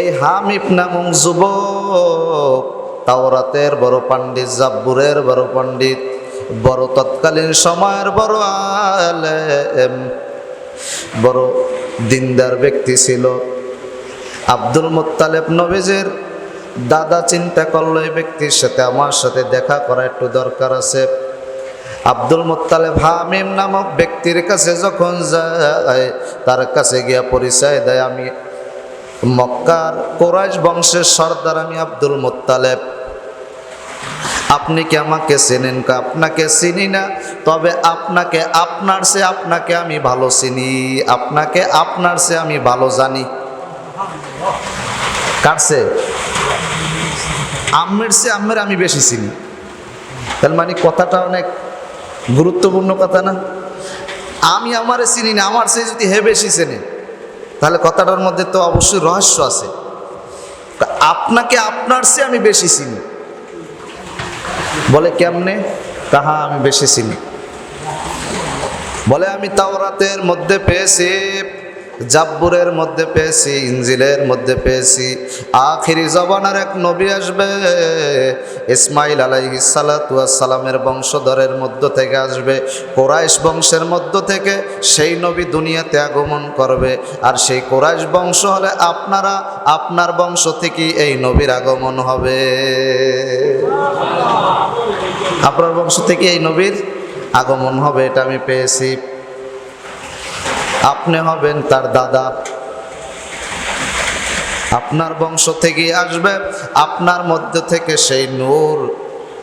এই হামিফ নামক যুবক তাওরাতের বড় পণ্ডিত, জাব্বুরের বড় পণ্ডিত, বড় তৎকালীন সময়ের বড় আলেম, বড় দিনদার ব্যক্তি ছিল। আব্দুল মোত্তালেব নবীজের দাদা চিন্তা করল, এই ব্যক্তির সাথে, আমার সাথে দেখা করা একটু দরকার আছে। আব্দুল মোত্তালেব হামিম নামক ব্যক্তির কাছে যখন যায়, তার কাছে গিয়া পরিচয় দেয়, আমি মক্কার কোরাইশ বংশের সর্দার আমি আব্দুল মোত্তালেব। আপনি কি আমাকে চেনেন কা? আপনাকে চিনি না? তবে আপনাকে, আপনার সে আপনাকে আমি ভালো চিনি। আপনাকে, আপনার সে আমি ভালো জানি। কাটছে আম্মের সে আম্মের আমি বেশি চিনি। তার মানে কথাটা অনেক গুরুত্বপূর্ণ কথা না? আমি আমারে চিনি না, আমার সে যদি হে বেশি চেনে। তাহলে কথাটার মধ্যে তো অবশ্যই রহস্য আছে। আপনাকে আপনার সে আমি বেশি চিনি। বলে কেমনে? তাহা আমি বেশি চিনি। বলে আমি তাওরাতের মধ্যে পেয়েছি জাব্বুরের মধ্যে পেয়েছি ইঞ্জিলের মধ্যে পেয়েছি। আখিরি জবানার এক নবী আসবে, ইসমাইল আলাইহি সালামের বংশধরের মধ্য থেকে আসবে। কোরাইশ বংশের মধ্য থেকে সেই নবী দুনিয়াতে আগমন করবে। আর সেই কোরাইশ বংশ হলে আপনারা, আপনার বংশ থেকেই এই নবীর আগমন হবে। আপনার বংশ থেকে এই নবীর আগমন হবে, এটা আমি পেয়েছি। আপনি হবেন তার দাদা। আপনার বংশ থেকে আসবে, আপনার মধ্যে থেকে সেই নূর।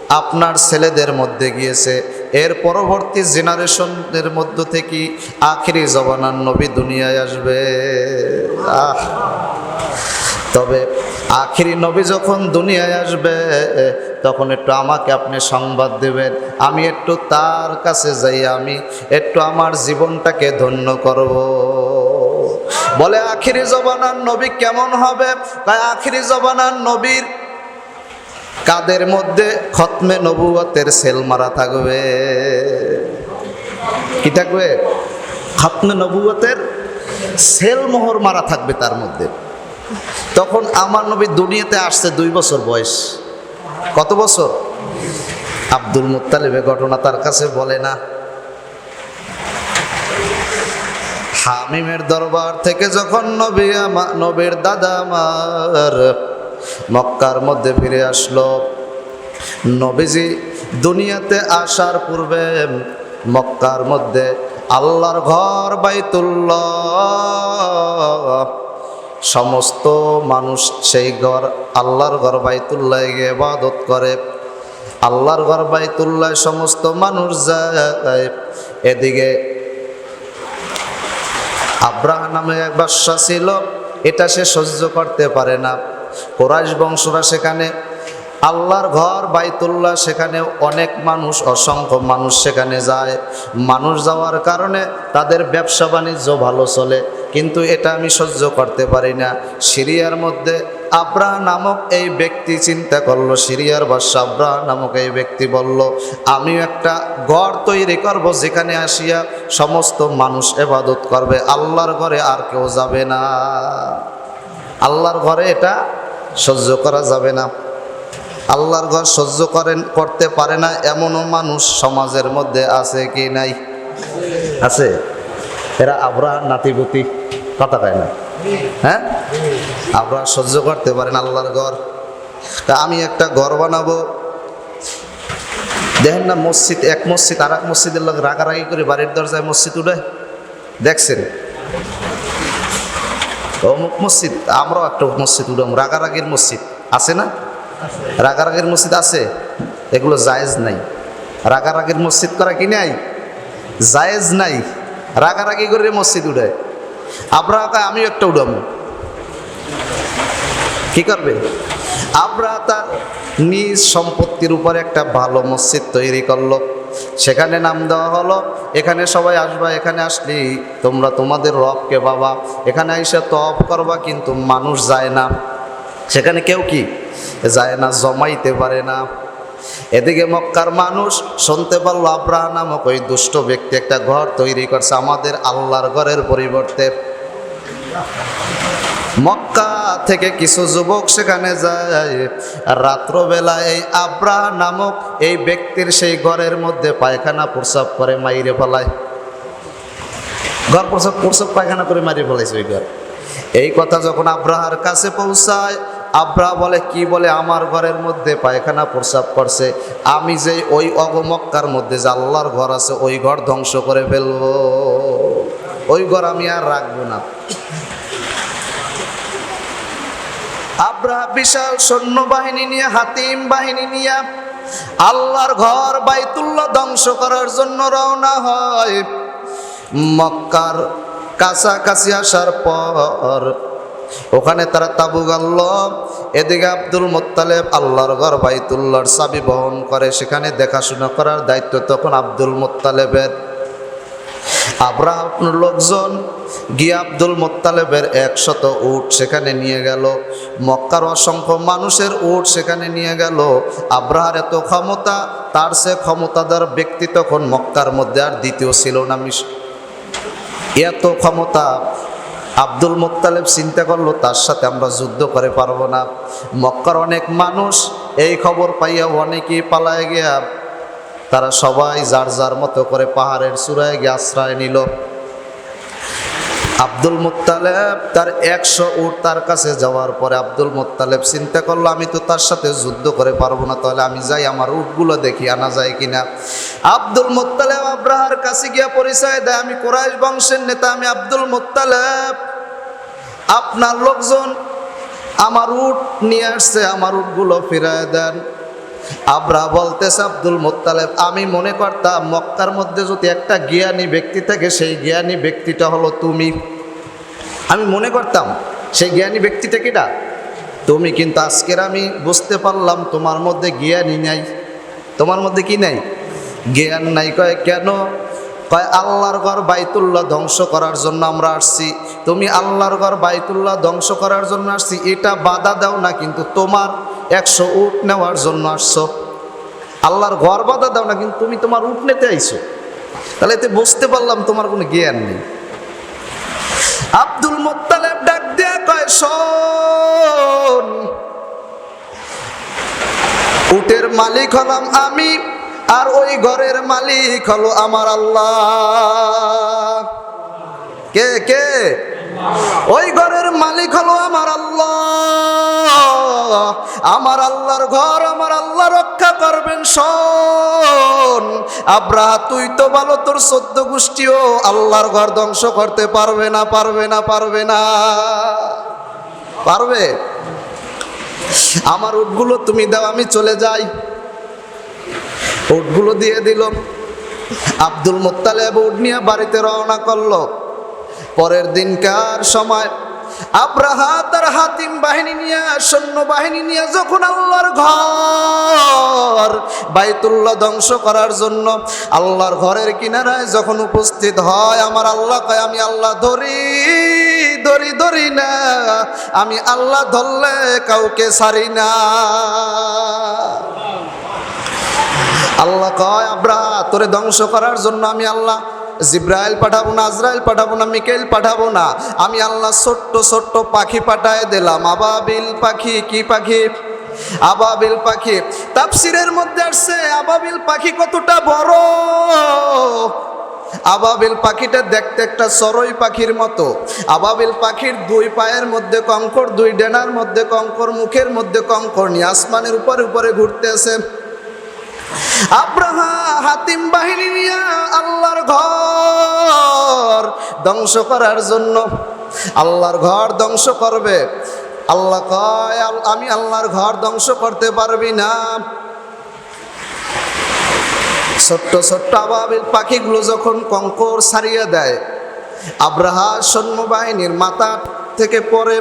আপনার ছেলেদের মধ্যে গিয়েছে। এর পরবর্তী জেনারেশনের মধ্য থেকে আখিরি জবানার নবী দুনিয়ায় আসবে। আহ। তবে আখিরি নবী যখন দুনিয়ায় আসবে, তখন একটু আমাকে আপনি সংবাদ দেবেন। আমি একটু তার কাছে যাই, আমি একটু আমার জীবনটাকে ধন্য করব। বলে, আখিরি জবানার নবী কেমন হবে? তাই আখিরি জবানার নবীর কাদের মধ্যে খতমে নবুয়তের সেল মারা থাকবে? কি থাকবে? খতমে নবুয়তের সেল মোহর মারা থাকবে তার মধ্যে। তখন আমার নবী দুনিয়াতে আসছে দুই বছর বয়স। কত বছর? আব্দুল মুত্তালিবের ঘটনা তার কাছে বলে না। হামিমের দরবার থেকে যখন নবী আমার নবীর দাদা আমার মক্কার মধ্যে ফিরে আসলো, নবীজি দুনিয়াতে আসার পূর্বে মক্কার মধ্যে আল্লাহর ঘর বাইতুল্লাহ সমস্ত মানুষ সেই ঘর আল্লাহর ঘর বাইতুল্লাহ গিয়ে ইবাদত করে। আল্লাহর ঘর বাইতুল্লাহ সমস্ত মানুষ যায়। এদিকে আব্রাহ নামে এক বাদশা ছিল, এটা সে সহ্য করতে পারে না। কোরাইশ বংশরা সেখানে, আল্লাহর ঘর বাইতুল্লাহ সেখানে অনেক মানুষ, অসংখ্য মানুষ সেখানে যায়। মানুষ যাওয়ার কারণে তাদের ব্যবসা বাণিজ্য ভালো চলে। কিন্তু এটা আমি সহ্য করতে পারি না। সিরিয়ার মধ্যে আব্রাহ নামক এই ব্যক্তি চিন্তা করল, সিরিয়ার বাদশা আব্রাহ নামক এই ব্যক্তি বলল আমি একটা ঘর তৈরি করব যেখানে আসিয়া সমস্ত মানুষ এবাদত করবে। আল্লাহর ঘরে আর কেউ যাবে না। আল্লাহর ঘরে এটা সহ্য করা যাবে না। আল্লাহর ঘর সহ্য করেন, করতে পারে না, এমনও মানুষ সমাজের মধ্যে আছে কি নাই? আছে। এরা আবরা নাতিপুতি। কথা কয় না? হ্যাঁ? আপনারা সহ্য করতে পারেন আল্লাহর ঘর। তা আমি একটা ঘর বানাবো। দেখেন না মসজিদ, এক মসজিদ আর এক মসজিদের লোক রাগারাগি করে বাড়ির দরজায় মসজিদ উঠে। দেখছেন? অমুক মসজিদ, আমরাও একটা মসজিদ উঠাম রাগারাগির মসজিদ। আছে না? রাগারাগের মসজিদ আছে? এগুলো জায়েজ নাই। রাগারাগের মসজিদ করা কি নাই? জায়েজ নাই। রাগারাগি করে মসজিদ উঠে আব্রাহ কয় আমিও একটা উঠাম কি করবে? আব্রাহ তার নিজ সম্পত্তির উপরে একটা ভালো মসজিদ তৈরি করল। সেখানে নাম দেওয়া হলো, এখানে সবাই আসবা, এখানে আসলি, তোমরা তোমাদের রবকে বাবা এখানে এসে তপ করবা, কিন্তু মানুষ যায় না। সেখানে কেউ কি? যায় না, জমাইতে পারে না। এদিকে মক্কার মানুষ শুনতে পারল আব্রাহ নামক ওই দুষ্ট ব্যক্তি একটা ঘর তৈরি করছে, আমাদের আল্লাহর ঘরের পরিবর্তে। মক্কা থেকে কিছু যুবক সেখানে যায়। রাত্রবেলা এই আব্রাহ নামক এই ব্যক্তির সেই ঘরের মধ্যে পায়খানা প্রসাব করে, মাইরে ফেলায়। ঘর প্রসাব প্রসাব পায়খানা করে মারিয়ে ফেলাইছে ওই ঘর। এই কথা যখন আব্রাহার কাছে পৌঁছায় আব্রাহ বলে, কি বলে? আমার ঘরের মধ্যে পায়খানা প্রসাব করছে। আমি যে ওই অগমক্কার মধ্যে যে আল্লাহর ঘর আছে, ওই ঘর ধ্বংস করে ফেলব। ওই ঘর আমি আর রাখব না। আব্রাহ বিশাল সৈন্যবাহিনী নিয়ে, হাতিম বাহিনী নিয়ে, আল্লাহর ঘর বাইতুল্লাহ ধ্বংস করার জন্য রওনা হয়। মক্কার কাছাকাছি আসার পর ওখানে তারা তাবু গাল্ল এদিকে আব্দুল মোত্তালেব আল্লাহর ঘর বাইতুল্লাহর চাবি বহন করে। সেখানে দেখাশোনা করার দায়িত্ব তখন আব্দুল মোত্তালেবের। আব্রাহ লোকজন গিয়ে আব্দুল মোত্তালেবের একশত উট সেখানে নিয়ে গেল। মক্কার অসংখ্য মানুষের উট সেখানে নিয়ে গেল। আব্রাহার এত ক্ষমতা, তার সে ক্ষমতাদার ব্যক্তি তখন মক্কার মধ্যে আর দ্বিতীয় ছিল না মিশ এত ক্ষমতা আব্দুল মোত্তালেব চিন্তা করল, তার সাথে আমরা যুদ্ধ করে পারব না। মক্কার অনেক মানুষ এই খবর পাইয়া অনেকেই পালায় গিয়া তারা সবাই যার যার মতো করে পাহাড়ের চূড়ায় গিয়ে আশ্রয় নিল। আব্দুল মুত্তালেব তার একশো উট তার কাছে যাওয়ার পরে আব্দুল মুত্তালেব চিন্তা করল, আমি তো তার সাথে যুদ্ধ করে পারব না, তাহলে আমি যাই আমার উটগুলো দেখি, আনা যায় কিনা? আব্দুল মুত্তালেব আব্রাহার কাছে গিয়া পরিচয় দেয়, আমি কোরাইশ বংশের নেতা, আমি আব্দুল মুত্তালেব। আপনার লোকজন আমার উট নিয়ে আসছে, আমার উটগুলো ফিরায় দেন। আব্রা বলতেছে আব্দুল মোত্তালেব, আমি মনে করতাম মক্কার মধ্যে যদি একটা জ্ঞানী ব্যক্তি থাকে, সেই জ্ঞানী ব্যক্তিটা হলো তুমি। আমি মনে করতাম, সেই জ্ঞানী ব্যক্তিটা কিটা তুমি, কিন্তু আজকের আমি বুঝতে পারলাম তোমার মধ্যে জ্ঞানী নাই। তোমার মধ্যে কি নাই? জ্ঞান নাই। কয়, কেন? কয়, আল্লাহর ঘর বাইতুল্লাহ ধ্বংস করার জন্য আমরা আসছি। তুমি আল্লাহর ঘর বাইতুল্লাহ ধ্বংস করার জন্য আসছি, এটা বাধা দাও না, কিন্তু তোমার একশো উট নেওয়ার জন্য আসছো। আল্লাহর ঘর বাধা দাও না, কিন্তু তুমি তোমার উট নিতে আইছো। তাহলে এতে বুঝতে পারলাম তোমার কোনো জ্ঞান নেই। আব্দুল মোত্তালেব ডাক দিয়া কয়, শোন, উটের মালিক হলাম আমি, আর ওই ঘরের মালিক হলো আমার আল্লাহ। কে কে? ওই ঘরের মালিক হলো আমার আল্লাহ। আমার আল্লাহর ঘর, আমার আল্লাহ রক্ষা করবেন, শোন। আব্রাহা তুই তো ভালো, তোর সদ্য গোষ্ঠীও আল্লাহর ঘর ধ্বংস করতে পারবে না পারবে না পারবে না। পারবে? আমার উটগুলো তুমি দাও, আমি চলে যাই। উটগুলো দিয়ে দিল। আব্দুল মোত্তালেব উট নিয়ে বাড়িতে রওনা করল। পরের দিনকার সময়? আব্রাহা তার হাতিম বাহিনী নিয়ে, সৈন্য বাহিনী নিয়ে যখন আল্লাহর ঘর, বাইতুল্লাহ ধ্বংস করার জন্য আল্লাহর ঘরের কিনারায় যখন উপস্থিত হয়, আমার আল্লাহ কয়, আমি আল্লাহ ধরি ধরি ধরি না। আমি আল্লাহ ধরলে কাউকে সারি না। আল্লাহ কয় আব্রাহা তোরে ধ্বংস করার জন্য আমি আল্লাহ জিব্রাইল পাঠাবো না, আজরাইল পাঠাবো না, মিকেল পাঠাবো না। আমি আল্লাহ ছোট্ট ছোট্ট পাখি পাঠায় দিলাম। আবাবিল পাখি, কি পাখি? আবাবিল পাখি। তাফসিরের মধ্যে আসছে, আবাবিল পাখি কতটা বড়? আবাবিল পাখিটা দেখতে একটা চড়ই পাখির মতো। আবাবিল পাখির দুই পায়ের মধ্যে কঙ্কর, দুই ডেনার মধ্যে কঙ্কর, মুখের মধ্যে কঙ্কর নিয়ে আসমানের উপরে উপরে ঘুরতেছে আব্রাহা হাতিম বাহিনী নিয়ে আল্লাহর ঘর ধ্বংস করার জন্য আল্লাহর ঘর ধ্বংস করবে। আল্লাহ কয় আমি আল্লাহর ঘর ধ্বংস করতে পারবি না। ছোট্ট ছোট্ট আবাবিল পাখিগুলো যখন কঙ্কর সারিয়ে দেয়, আব্রাহা সৈন্যবাহিনীর মাথা থেকে পরে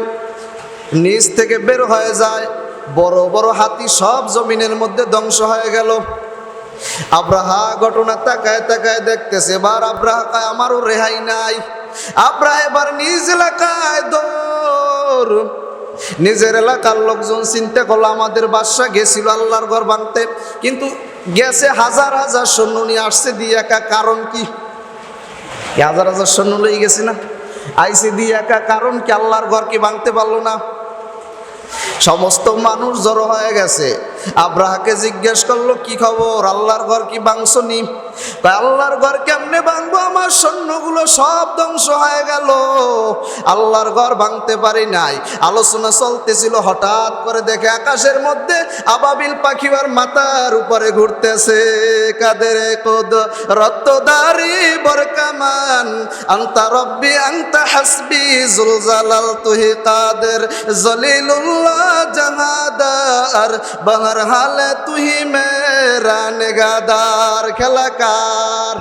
নিচ থেকে বের হয়ে যায়। বড় বড় হাতি সব জমিনের মধ্যে ধ্বংস হয়ে গেল। আব্রাহা ঘটনা তাকায় তাকায় দেখতেছে, এবার আব্রাহা কয়, আমারও রেহাই নাই। আব্রাহা এবার নিজ এলাকায় দৌড়। নিজের এলাকার লোকজন চিন্তা করল, আমাদের বাদশা গেছিল আল্লাহর ঘর ভাঙতে, কিন্তু গেছে হাজার হাজার সৈন্য নিয়ে আসছে, দিয়ে একা কারণ কি? হাজার হাজার সৈন্য লই গেছে না? আইসি দিয়ে একা কারণ কি? আল্লাহর ঘর কি ভাঙতে পারল না? সমস্ত মানুষ জড়ো হয়ে গেছে। আব্রাহাকে জিজ্ঞেস করল কি খবর? আল্লাহর ঘর কি কয়, আল্লাহর ঘর কেমনে ভাঙবো? আমার সৈন্যগুলো সব ধ্বংস হয়ে গেল। আল্লাহর ঘর ভাঙতে পারি নাই। আলোচনা চলতেছিল হঠাৎ করে দেখে আকাশের মধ্যে আবাবিল পাখিবার মাথার উপরে ঘুরতেছে কাদের কোদ রত্তদারি বরকামান। আন্তা রব্বি আন্তা হাসবি জুলজালাল তুহি কাদের জলিলুল্লাহ জাহাদার বহর হালে তুহি মেরা নেগাদার খেলা কার?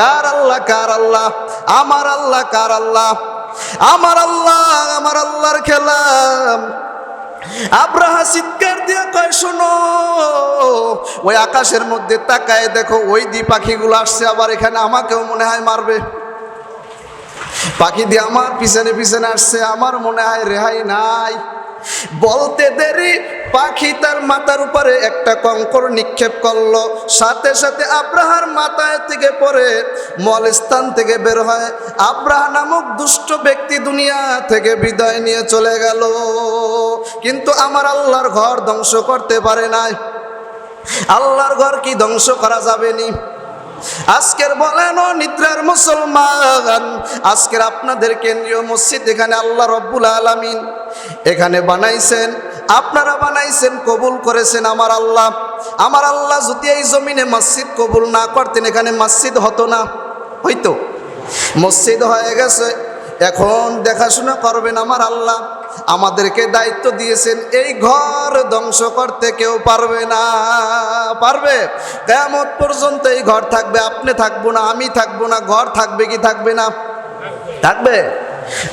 কার আল্লাহ কার আল্লাহ? আমার আল্লাহ, কার আল্লাহ? আমার আল্লাহ, আমার আল্লাহর খেলা। আব্রাহা চিৎকার দিয়ে কয়, শোনো, ওই আকাশের মধ্যে তাকায় দেখো, ওই দি পাখিগুলো আসছে, আবার এখানে আমাকেও মনে হয় মারবে। পাখি দিয়ে আমার পিছনে পিছনে আসছে, আমার মনে হয় রেহাই নাই। বলতে দেরি পাখি তার মাথার উপরে একটা কঙ্কর নিক্ষেপ করল। সাথে সাথে আব্রাহার মাথায় থেকে পরে মল স্থান থেকে বের হয়। আব্রাহা নামক দুষ্ট ব্যক্তি দুনিয়া থেকে বিদায় নিয়ে চলে গেল। কিন্তু আমার আল্লাহর ঘর ধ্বংস করতে পারে নাই। আল্লাহর ঘর কি ধ্বংস করা যাবে নি? আজকের বলেন নিদ্রার মুসলমান, আজকের আপনাদের কেন্দ্রীয় মসজিদ এখানে আল্লাহ রব্বুল আলামিন এখানে বানাইছেন। আপনারা বানাইছেন, কবুল করেছেন আমার আল্লাহ। আমার আল্লাহ যদি এই জমিনে মসজিদ কবুল না করতেন, এখানে মসজিদ হতো না। হইতো। মসজিদ হয়ে গেছে। এখন দেখাশোনা করবেন আমার আল্লাহ। আমাদেরকে দায়িত্ব দিয়েছেন, এই ঘর ধ্বংস করতে কেউ পারবে না। পারবে? কেমত পর্যন্ত এই ঘর থাকবে। আপনি থাকব না, আমি থাকব না, ঘর থাকবে কি থাকবে না? থাকবে।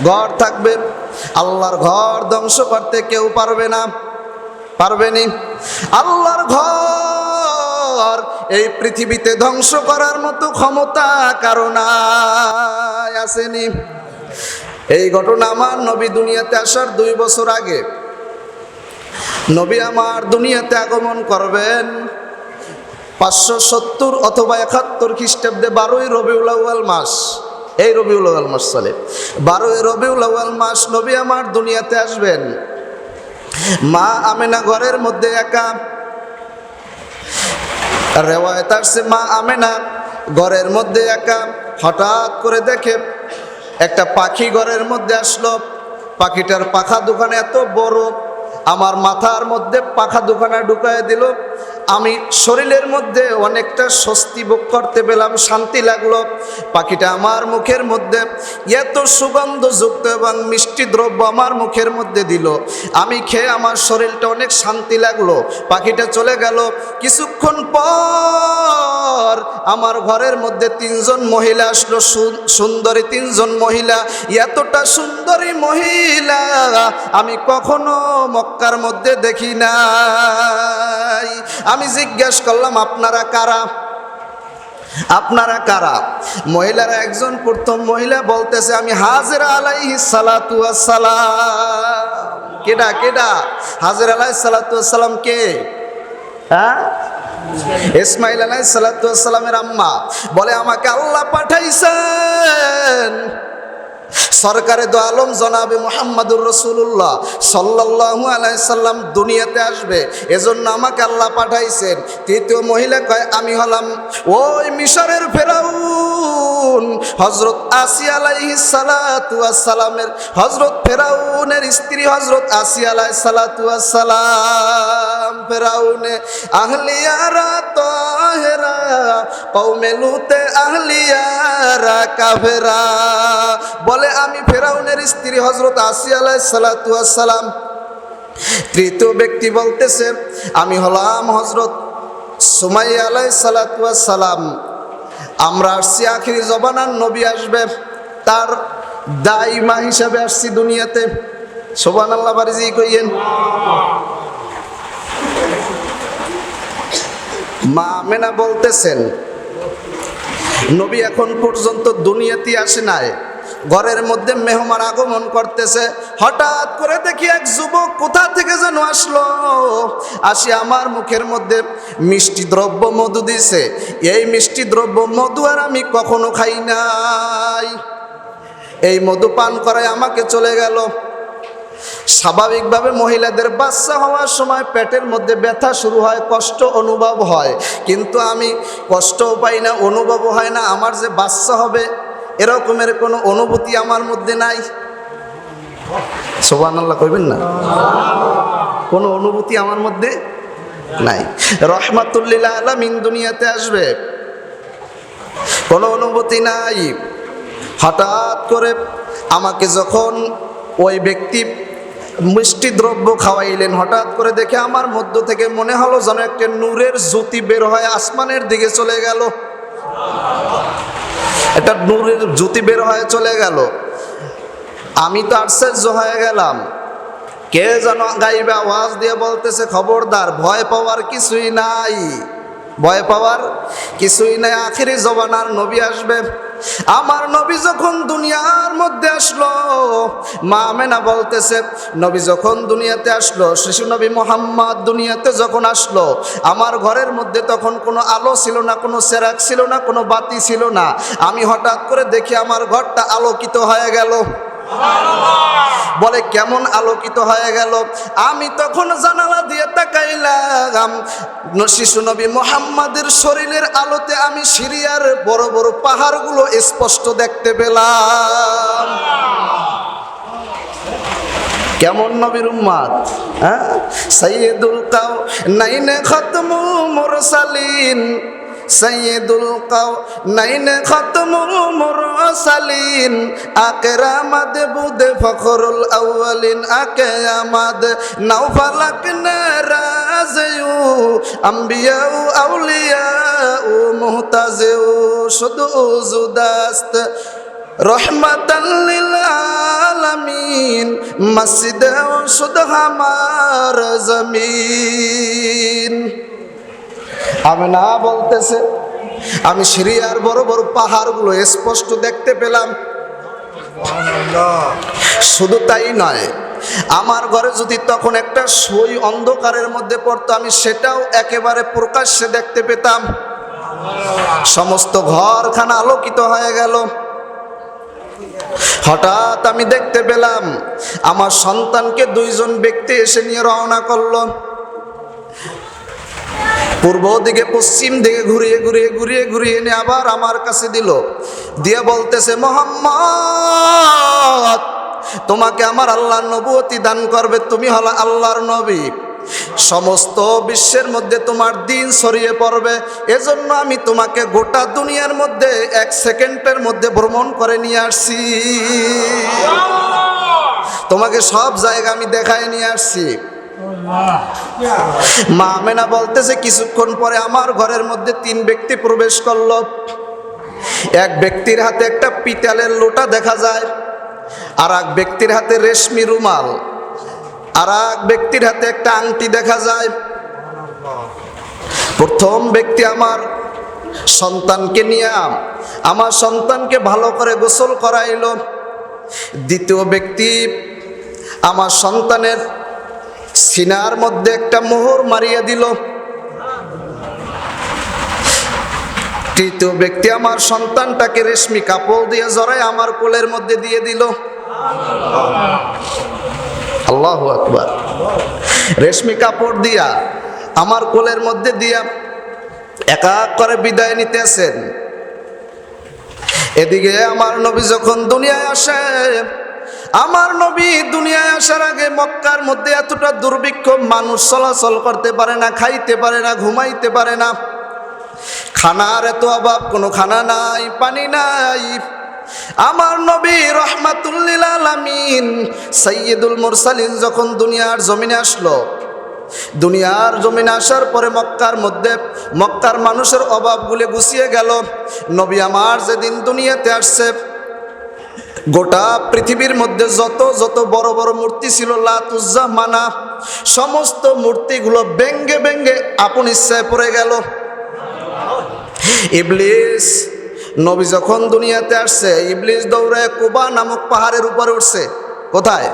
ঘর থাকবে। আল্লাহর ঘর ধ্বংস করতে কেউ পারবে না। পারবেনি আল্লাহর ঘর এই পৃথিবীতে ধ্বংস করার মতো ক্ষমতা কারণ আসেনি। এই ঘটনা আমার নবী দুনিয়াতে আসার দুই বছর আগে। নবী আমার দুনিয়াতে আগমন করবেন পাঁচশো সত্তর অথবা একাত্তর খ্রিস্টাব্দে বারোই রবিউল মাস। এই রবিউল আউয়াল মাস চলে। বারোই রবিউল আউয়াল মাস নবী আমার দুনিয়াতে আসবেন। মা আমেনা ঘরের মধ্যে একা। রেওয়ায়ত আসছে মা আমেনা ঘরের মধ্যে একা। হঠাৎ করে দেখে একটা পাখি ঘরের মধ্যে আসলো। পাখিটার পাখা দোকানে এত বড় আমার মাথার মধ্যে পাখা দোকানে ঢুকায় দিল। আমি শরীরের মধ্যে অনেকটা স্বস্তি ভোগ করতে পেলাম, শান্তি লাগল। পাখিটা আমার মুখের মধ্যে এত সুগন্ধযুক্ত এবং মিষ্টি দ্রব্য আমার মুখের মধ্যে দিল। আমি খেয়ে আমার শরীরটা অনেক শান্তি লাগল। পাখিটা চলে গেল। কিছুক্ষণ পর আমার ঘরের মধ্যে তিনজন মহিলা আসলো। সুন্দরী তিনজন মহিলা। এতটা সুন্দরী মহিলা, আমি কখনো মক্কার মধ্যে দেখি নাই। আমি জিজ্ঞেস করলাম, আপনারা কারা? আপনারা কারা? মহিলারা, একজন প্রথম মহিলা বলতেছে, আমি হাজিরা আলাইহি সালাতু কেডা কেডা? হাজির আলাই সালাতু কে? হ্যাঁ? ইসমাইল আলাই সালাতু আম্মা। বলে, আমাকে আল্লাহ পাঠাইছেন। সরকারে দো আলম জনাবে মোহাম্মদুর রসুল্লাহ সাল্লাহু আলাইসাল্লাম দুনিয়াতে আসবে। এজন্য আমাকে আল্লাহ পাঠাইছেন। তৃতীয় মহিলা কয়, আমি হলাম ওই মিশরের ফেরাউন। হজরত আসিয়া আলাইহি সালামের হজরত ফেরাউনের স্ত্রী হজরত আসিয়া আলাই সালাম ফেরাউনে, আহলিয়ারা তাহেরা কৌমে লুতে আহলিয়ারা কাফেরা। বলে আমি ফেরাউনের স্ত্রী হজরত আসিয়া আলাই সালাম। তৃতীয় ব্যক্তি বলতেছে, আমি হলাম হজরত সুমাই আলাই সালাম। আমরা আসছি আখিরি জবানার নবী আসবে। তার দাইমা হিসাবে আসছি দুনিয়াতে। সোবান আল্লাহ বারিজি কইয়েন। মা আমেনা বলতেছেন, নবী এখন পর্যন্ত দুনিয়াতে আসে নাই। ঘরের মধ্যে মেহমান আগমন করতেছে। হঠাৎ করে দেখি এক যুবক কোথা থেকে যেন আসলো। আসি আমার মুখের মধ্যে মিষ্টি দ্রব্য মধু দিছে। এই মিষ্টি দ্রব্য মধু আর আমি কখনো খাই নাই। এই মধু পান করায় আমাকে চলে গেল। স্বাভাবিকভাবে মহিলাদের বাচ্চা হওয়ার সময় পেটের মধ্যে ব্যথা শুরু হয়, কষ্ট অনুভব হয়। কিন্তু আমি কষ্টও পাই না অনুভব হয় না। আমার যে বাচ্চা হবে এরকমের কোনো অনুভূতি আমার মধ্যে নাই। সোবান আল্লাহ কইবেন না? কোনো অনুভূতি আমার মধ্যে নাই। রহমাতুল্লিল্লাহ আলামিন দুনিয়াতে আসবে। কোনো অনুভূতি নাই। হঠাৎ করে আমাকে যখন ওই ব্যক্তি মিষ্টি দ্রব্য খাওয়াইলেন, হঠাৎ করে দেখে আমার মধ্য থেকে মনে হলো যেন একটা নূরের জ্যোতি বের হয় আসমানের দিকে চলে গেল। একটা নূরের জ্যোতি বের হয়ে চলে গেল। আমি তো আশ্চর্য হয়ে গেলাম। কে যেন গাইবে আওয়াজ দিয়ে বলতেছে, খবরদার, ভয় পাওয়ার কিছুই নাই। ভয় পাওয়ার কিছুই নাই, আখিরি জবানার নবী আসবে। আমার নবী যখন দুনিয়ার মধ্যে আসলো, মা মেনা বলতেছে, নবী যখন দুনিয়াতে আসলো, শিশু নবী মোহাম্মদ দুনিয়াতে যখন আসলো, আমার ঘরের মধ্যে তখন কোনো আলো ছিল না, কোনো সেরাক ছিল না, কোনো বাতি ছিল না। আমি হঠাৎ করে দেখি আমার ঘরটা আলোকিত হয়ে গেল। বলে, কেমন আলোকিত হয়ে গেল? আমি তখন জানালা দিয়ে তাকাইলাম। শিশু নবী মোহাম্মদের শরীরের আলোতে আমি সিরিয়ার বড় বড় পাহাড়গুলো স্পষ্ট দেখতে পেলাম। কেমন নবীর উম্মাদ হ্যাঁ? সৈয়দুল কাউ নাইনে খতমুল মুরসালিন। সৈয়দুল কাউ নাইনে খতমুল মুরসালিন, আকরামাদ বুদে ফখরুল আউয়ালিন, আকে আমাদ নাওফালাক নারাজয়ু আম্বিয়াউ আউলিয়াউ মুহতাজেউ, শুধু জুদাস্ত রহমতাল্লিল আলামিন, মসজিদ শুধ হামার জমিন। আমি না বলতেছে, আমি সিরিয়ার বড় বড় পাহাড়গুলো স্পষ্ট দেখতে পেলাম। শুধু তাই নয়, আমার ঘরে যদি তখন একটা সই অন্ধকারের মধ্যে পড়তো, আমি সেটাও একেবারে প্রকাশ্যে দেখতে পেতাম। সমস্ত ঘরখানা আলোকিত হয়ে গেল। হঠাৎ আমি দেখতে পেলাম, আমার সন্তানকে দুইজন ব্যক্তি এসে নিয়ে রওনা করল। পূর্ব দিকে পশ্চিম দিকে ঘুরিয়ে ঘুরিয়ে ঘুরিয়ে ঘুরিয়ে এনে আবার আমার কাছে দিল। দিয়ে বলতেছে মোহাম্মদ তোমাকে আমার আল্লাহর নবুয়তি দান করবে। তুমি হলো আল্লাহর নবী। সমস্ত বিশ্বের মধ্যে তোমার দিন ছড়িয়ে পড়বে। এজন্য আমি তোমাকে গোটা দুনিয়ার মধ্যে এক সেকেন্ডের মধ্যে ভ্রমণ করে নিয়ে আসছি। তোমাকে সব জায়গা আমি দেখায় নিয়ে আসছি। মা আমেনা বলতেছে, কিছুক্ষণ পরে আমার ঘরের মধ্যে তিন ব্যক্তি প্রবেশ করল। এক ব্যক্তির হাতে একটা পিতালের লোটা দেখা যায়, আর এক ব্যক্তির হাতে রেশমি রুমাল, আর এক ব্যক্তির হাতে একটা আংটি দেখা যায়। প্রথম ব্যক্তি আমার সন্তানকে নিয়ে, আমার সন্তানকে ভালো করে গোসল করাইল। দ্বিতীয় ব্যক্তি আমার সন্তানের সিনার মধ্যে একটা মোহর মারিয়ে দিল। তৃতীয় ব্যক্তি আমার সন্তানটাকে রেশমি কাপড় দিয়ে জড়ায় আমার কোলের মধ্যে দিয়ে দিল। আল্লাহ আকবার। রেশমি কাপড় দিয়া আমার কোলের মধ্যে দিয়া এক করে বিদায় নিতেছেন। এদিকে আমার নবী যখন দুনিয়ায় আসে আমার নবী দুনিয়ায় আসার আগে মক্কার মধ্যে এতটা দুর্ভিক্ষ মানুষ চলাচল করতে পারে না, খাইতে পারে না, ঘুমাইতে পারে না। খানার এত অভাব, কোনো খানা নাই, পানি নাই। আমার নবী রহমাতুল্লিল আলামিন সৈয়দুল মুরসালিন যখন দুনিয়ার জমিনে আসলো, দুনিয়ার জমিনে আসার পরে মক্কার মধ্যে মক্কার মানুষের অভাবগুলি গুছিয়ে গেল। নবী আমার যেদিন দুনিয়াতে আসছে গোটা পৃথিবীর মধ্যে যত যত বড় বড় মূর্তি ছিল লাতুজ্জা মানা সমস্ত মূর্তিগুলো ব্যঙ্গে ব্যঙ্গে আপন ইচ্ছায় পড়ে গেল। ইবলিস, নবী যখন দুনিয়াতে আসছে, ইবলিস দৌড়ে কোবা নামক পাহাড়ের উপরে উঠছে। কোথায়?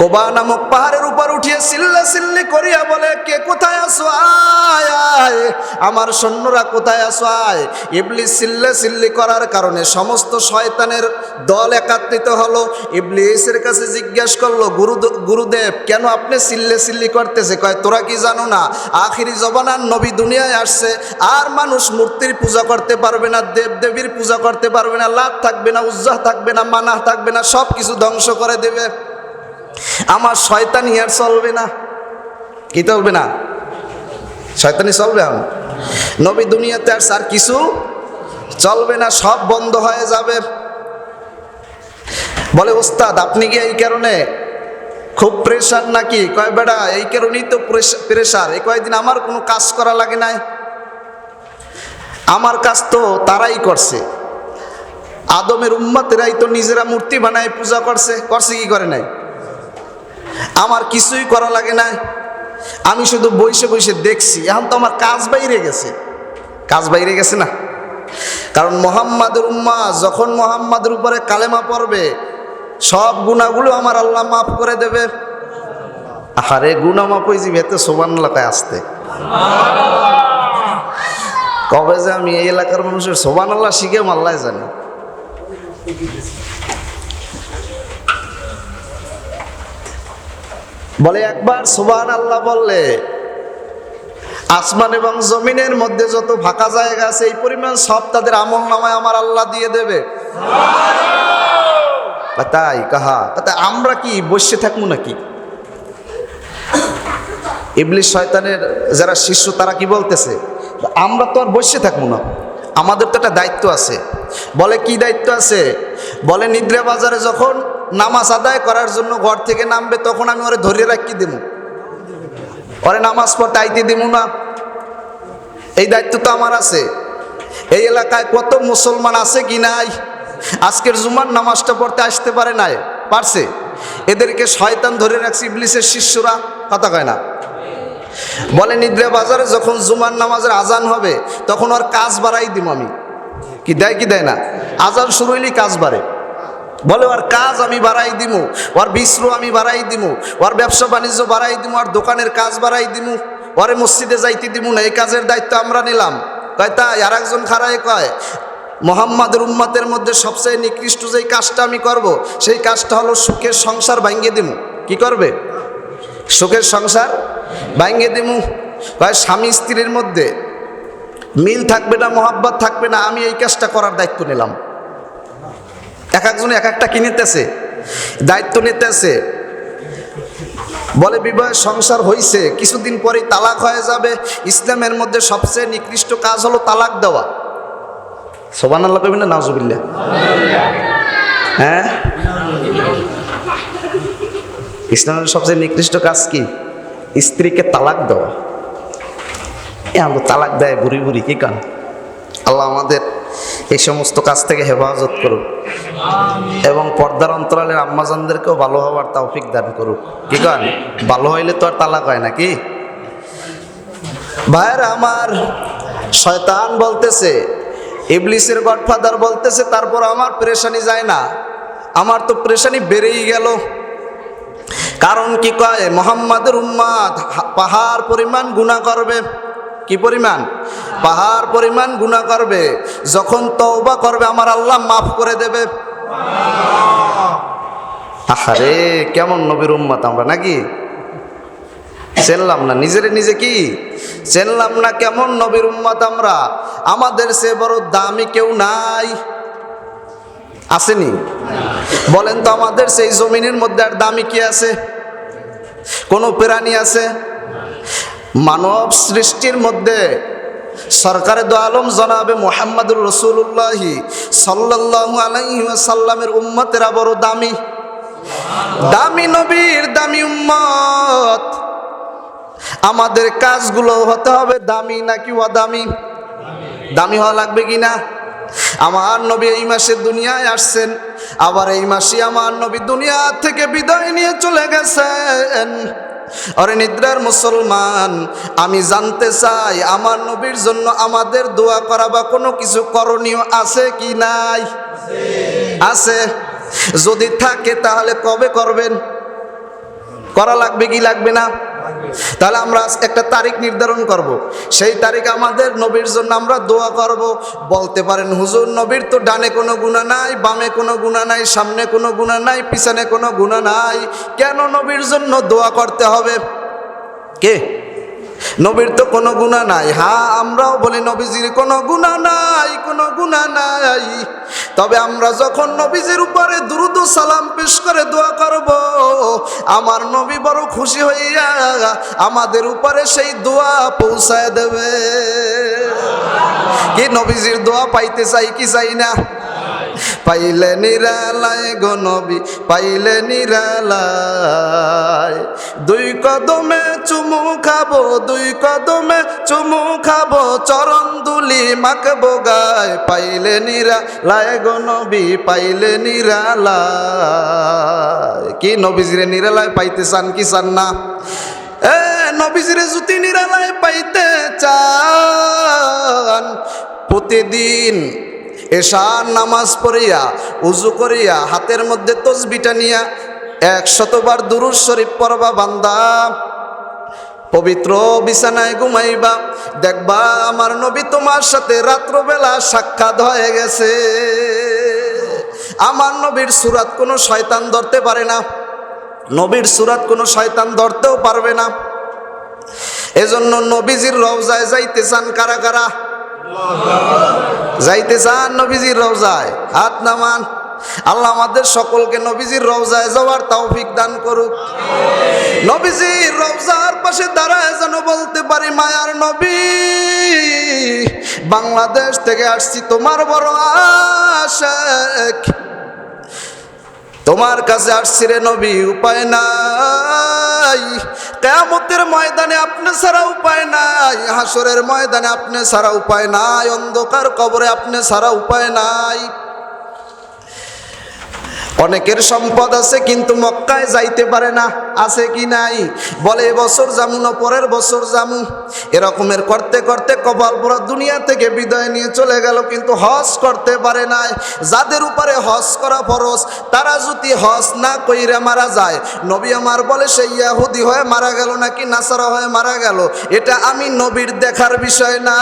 কোবা নামক পাহাড়ের উপর উঠিয়ে সিল্লা সিল্লি করিয়া বলে, কে কোথায় আসো আয় আমার সৈন্যরা কোথায় আসো আয়। ইবলিস সিল্লে সিল্লি করার কারণে সমস্ত শয়তানের দল একাত্রিত হলো। ইবলিসের কাছে জিজ্ঞেস করল, গুরু, গুরুদেব, কেন আপনি সিল্লে সিল্লি করতেছে? কয়, তোরা কি জানো না? আখিরি জবানার নবী দুনিয়ায় আসছে। আর মানুষ মূর্তির পূজা করতে পারবে না দেব দেবীর পূজা করতে পারবে না, লাভ থাকবে না উজ্জাহ থাকবে না, মানাহ থাকবে না সব কিছু ধ্বংস করে দেবে। আমার শয়তানি আর চলবে না। কি চলবে না? শয়তানি চলবে এখন নবী দুনিয়াতে আর স্যার কিছু চলবে না, সব বন্ধ হয়ে যাবে। বলে, ওস্তাদ, আপনি কি এই কারণে খুব প্রেশার নাকি? কয়, বেড়া, এই কারণেই তো প্রেশার এই কয়েকদিন আমার কোনো কাজ করা লাগে নাই। আমার কাজ তো তারাই করছে। আদমের উম্মাতেরাই তো নিজেরা মূর্তি বানায়, পূজা করছে। করছে কি করে নাই? আমার কিছুই করা লাগে না আমি শুধু বসে বসে দেখছি। এখন তো আমার কাজ বাইরে গেছে। কাজ বাইরে গেছে না? কারণ মোহাম্মদের উম্মা যখন মোহাম্মদের উপরে কালেমা পড়বে, সব গুণাগুলো আমার আল্লাহ মাফ করে দেবে। আরে গুণা মাফ হয়ে যাবে, এতে সোবান এলাকায় আসতে। কবে যে আমি এই এলাকার মানুষের সোবান আল্লাহ শিখে মাল্লায় জানি। বলে একবার সুবান আল্লাহ বললে, আসমান এবং জমিনের মধ্যে যত ফাঁকা জায়গা আছে, এই পরিমাণ সব তাদের আমল নামায় আমার আল্লাহ দিয়ে দেবে। তাই, কাহা? তা আমরা কি বসে থাকব নাকি? ইবলিশ শয়তানের যারা শিষ্য, তারা কি বলতেছে? আমরা তো আর বসে থাকব না। আমাদের তো একটা দায়িত্ব আছে। বলে কি দায়িত্ব আছে? বলে নিদ্রা বাজারে যখন নামাজ আদায় করার জন্য ঘর থেকে নামবে, তখন আমি ওরে ধরিয়ে রাখি দিব ওরে নামাজ পড়তে আইতে দিব না। এই দায়িত্ব তো আমার আছে। এই এলাকায় কত মুসলমান আছে কি নাই? আজকের জুমার নামাজটা পড়তে আসতে পারে নাই, পারছে? এদেরকে শয়তান ধরে রাখছে ইবলিসের শিষ্যরা, কথা কয় না। বলে, নিদ্রা বাজারে যখন জুমার নামাজের আজান হবে, তখন ওর কাজ বাড়াই দিব আমি। কি দেয় কি দেয় না? আজান শুরু হইলেই কাজ বাড়ে। বলে, ওর কাজ আমি বাড়াই দিমু, ওর বিশ্র আমি বাড়াই দিমু, ওর ব্যবসা বাণিজ্য বাড়াই দিমু আর দোকানের কাজ বাড়াই দিমু, ওরে মসজিদে যাইতে দিমু না, এই কাজের দায়িত্ব আমরা নিলাম। কয়, তাই? আর একজন খারায় কয়, মোহাম্মদের উম্মাতের মধ্যে সবচেয়ে নিকৃষ্ট যেই কাজটা আমি করব, সেই কাজটা হলো সুখের সংসার ভাঙ্গে দিমু। কি করবে? সুখের সংসার ভাঙ্গে দিমু। কয়, স্বামী স্ত্রীর মধ্যে মিল থাকবে না, মোহাব্বত থাকবে না, আমি এই কাজটা করার দায়িত্ব নিলাম। এক একজন এক একটা কিনেতেছে দায়িত্ব নিতেছে। বলে, বিবাহ সংসার হইছে, কিছুদিন পরেই তালাক হয়ে যাবে। ইসলামের মধ্যে সবচেয়ে নিকৃষ্ট কাজ হলো তালাক দেওয়া। সোবান আল্লাহ কবি না নাজুবিল্লা হ্যাঁ? ইসলামের সবচেয়ে নিকৃষ্ট কাজ কি? স্ত্রীকে তালাক দেওয়া। এ আমরা তালাক দেয় বুড়ি বুড়ি, কি কান আল্লাহ আমাদের এই সমস্ত কাজ থেকে হেফাজত করুক। এবং পর্দার অন্তরালের আম্মাজানদেরকেও ভালো হওয়ার তৌফিক দান করুক। কি কান? ভালো হইলে তো আর তালাক হয় নাকি? ভাইয়ের, আমার শয়তান বলতেছে, ইবলিসের গডফাদার বলতেছে, তারপর আমার প্রেশানি যায় না। আমার তো প্রেশানি বেড়েই গেল। কারণ কি কয়? মোহাম্মদের উম্মাদ পাহাড় পরিমাণ গুণা করবে। কি পরিমাণ? পাহাড় পরিমাণ গুণা করবে। যখন তওবা করবে, আমার আল্লাহ মাফ করে দেবে। আহারে, কেমন নবীর উম্মাত আমরা নাকি? চেনলাম না, নিজের নিজে কি? চেনলাম না, কেমন নবীর উম্মাত আমরা? আমাদের সে বড় দামি কেউ নাই। আসেনি? বলেন তো, আমাদের সেই জমিনের মধ্যে আর দামি কি আছে? কোনো প্রাণী আছে? মানব সৃষ্টির মধ্যে সরকারে দো আলম জনাবে মোহাম্মদুর রসুল্লাহি সাল্লাহ আলাইসাল্লামের উম্মতেরা বড় দামি। দামি নবীর দামি উম্মত। আমাদের কাজগুলো হতে হবে দামি নাকি অদামি? দামি হওয়া লাগবে কি না? আমার নবী এই মাসে দুনিয়ায় আসছেন, আবার এই মাসে আমার নবী দুনিয়া থেকে বিদায় নিয়ে চলে গেছেন। অরে নিদ্রার মুসলমান, আমি জানতে চাই আমার নবীর জন্য আমাদের দোয়া করা বা কোনো কিছু করণীয় আছে কি নাই? আছে। যদি থাকে তাহলে কবে করবেন? করা লাগবে কি লাগবে না? তাহলে আমরা একটা তারিখ নির্ধারণ করব। সেই তারিখ আমাদের নবীর জন্য আমরা দোয়া করব। বলতে পারেন, হুজুর, নবীর তো ডানে কোনো গুণা নাই, বামে কোনো গুণা নাই, সামনে কোনো গুণা নাই, পিছনে কোনো গুণা নাই। কেন নবীর জন্য দোয়া করতে হবে? কে? নবীর তো কোনো গুণা নাই। হ্যাঁ আমরাও বলি নবীজির কোনো গুণা নাই, কোনো গুণা নাই। তবে আমরা যখন নবীজির উপরে দ্রুত সালাম পেশ করে দোয়া করব, আমার নবী বড় খুশি হইয়া আমাদের উপরে সেই দোয়া পৌঁছায় দেবে। কি নবীজির দোয়া পাইতে চাই কি চাই না? পাইলে নিরালায় গো নবী, পাইলে নিরালায়। দুই কদমে চুমু খাব, দুই কদমে চুমু খাব, চরণ দুলি মাখবো গায়। পাইলে নিরালায় নবী, পাইলে নিরালায়। কি নবীজিরে নিরালায় পাইতে চান, কি চান না? এ নবীজিরে জুতি নিরালায় পাইতে চান, প্রতিদিন এশার নামাজ পড়িয়া, উজু করিয়া, হাতের মধ্যে তসবিটা নিয়া একশতবার দুরুজ শরীফ পড়বা বান্দা। পবিত্র বিছানায় ঘুমাইবা, দেখবা আমার নবী তোমার সাথে রাত্রবেলা সাক্ষাৎ হয়ে গেছে। আমার নবীর সুরাত কোনো শয়তান ধরতে পারে না, নবীর সুরাত কোনো শয়তান ধরতেও পারবে না। এজন্য নবীজির রওজায় যাইতে চান কারা কারা? যাইতে চান নবীজির রওজায়, হাত নামান। আল্লাহ আমাদের সকলকে নবীজির রওজায় যাওয়ার তৌফিক দান করুক। নবীজির রওজার পাশে দাঁড়ায় যেন বলতে পারি, মায়ার নবী, বাংলাদেশ থেকে আসছি তোমার বড় আশেক। তোমার কাছে আসছি রে নবী, উপায় নাই। কেয়ামতের ময়দানে আপনি ছাড়া উপায় নাই, হাসরের ময়দানে আপনি ছাড়া উপায় নাই, অন্ধকার কবরে আপনি ছাড়া উপায় নাই। অনেকের সম্পদ আছে, কিন্তু মক্কায় যাইতে পারে না। আছে কি নাই? বলে এবছর যামু না পরের বছর যামু। এরকমের করতে করতে কপাল পুরা দুনিয়া থেকে বিদায় নিয়ে চলে গেল, কিন্তু হজ করতে পারে নাই। যাদের উপরে হজ করা ফরজ, তারা যদি হজ না কইরা মারা যায়, নবী আমার বলে সে ইয়াহুদি হয়ে মারা গেল নাকি নাসারা হয়ে মারা গেল? এটা আমি নবীর দেখার বিষয় না।